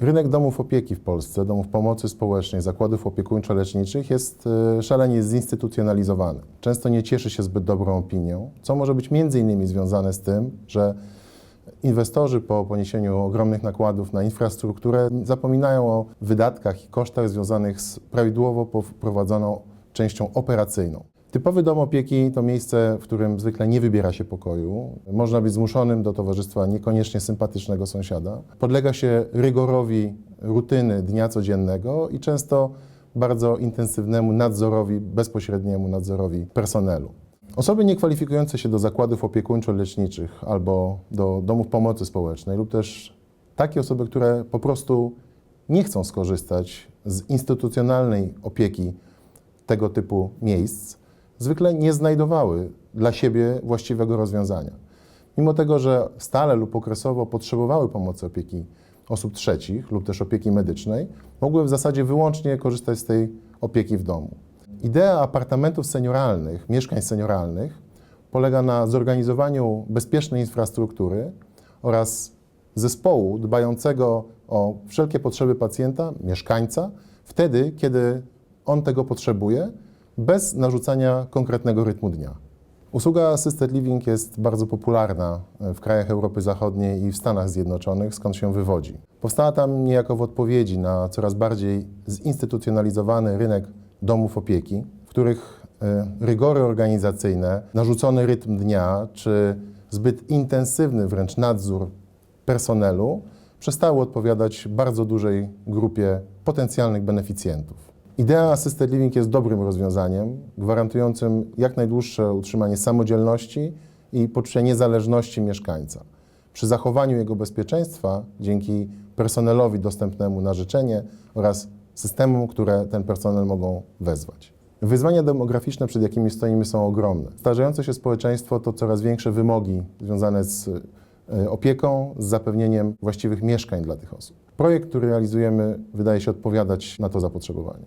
Rynek domów opieki w Polsce, domów pomocy społecznej, zakładów opiekuńczo-leczniczych jest e, szalenie zinstytucjonalizowany. Często nie cieszy się zbyt dobrą opinią, co może być między innymi związane z tym, że inwestorzy po poniesieniu ogromnych nakładów na infrastrukturę zapominają o wydatkach i kosztach związanych z prawidłowo poprowadzoną częścią operacyjną. Typowy dom opieki to miejsce, w którym zwykle nie wybiera się pokoju. Można być zmuszonym do towarzystwa niekoniecznie sympatycznego sąsiada. Podlega się rygorowi rutyny dnia codziennego i często bardzo intensywnemu nadzorowi, bezpośredniemu nadzorowi personelu. Osoby niekwalifikujące się do zakładów opiekuńczo-leczniczych albo do domów pomocy społecznej lub też takie osoby, które po prostu nie chcą skorzystać z instytucjonalnej opieki tego typu miejsc, zwykle nie znajdowały dla siebie właściwego rozwiązania. Mimo tego, że stale lub okresowo potrzebowały pomocy opieki osób trzecich lub też opieki medycznej, mogły w zasadzie wyłącznie korzystać z tej opieki w domu. Idea apartamentów senioralnych, mieszkań senioralnych polega na zorganizowaniu bezpiecznej infrastruktury oraz zespołu dbającego o wszelkie potrzeby pacjenta, mieszkańca, wtedy, kiedy on tego potrzebuje, bez narzucania konkretnego rytmu dnia. Usługa Assisted Living jest bardzo popularna w krajach Europy Zachodniej i w Stanach Zjednoczonych, skąd się wywodzi. Powstała tam niejako w odpowiedzi na coraz bardziej zinstytucjonalizowany rynek domów opieki, w których e, rygory organizacyjne, narzucony rytm dnia czy zbyt intensywny wręcz nadzór personelu przestały odpowiadać bardzo dużej grupie potencjalnych beneficjentów. Idea Assisted Living jest dobrym rozwiązaniem, gwarantującym jak najdłuższe utrzymanie samodzielności i poczucia niezależności mieszkańca. Przy zachowaniu jego bezpieczeństwa dzięki personelowi dostępnemu na życzenie oraz systemom, które ten personel mogą wezwać. Wyzwania demograficzne, przed jakimi stoimy, są ogromne. Starzejące się społeczeństwo to coraz większe wymogi związane z e, opieką, z zapewnieniem właściwych mieszkań dla tych osób. Projekt, który realizujemy, wydaje się odpowiadać na to zapotrzebowanie.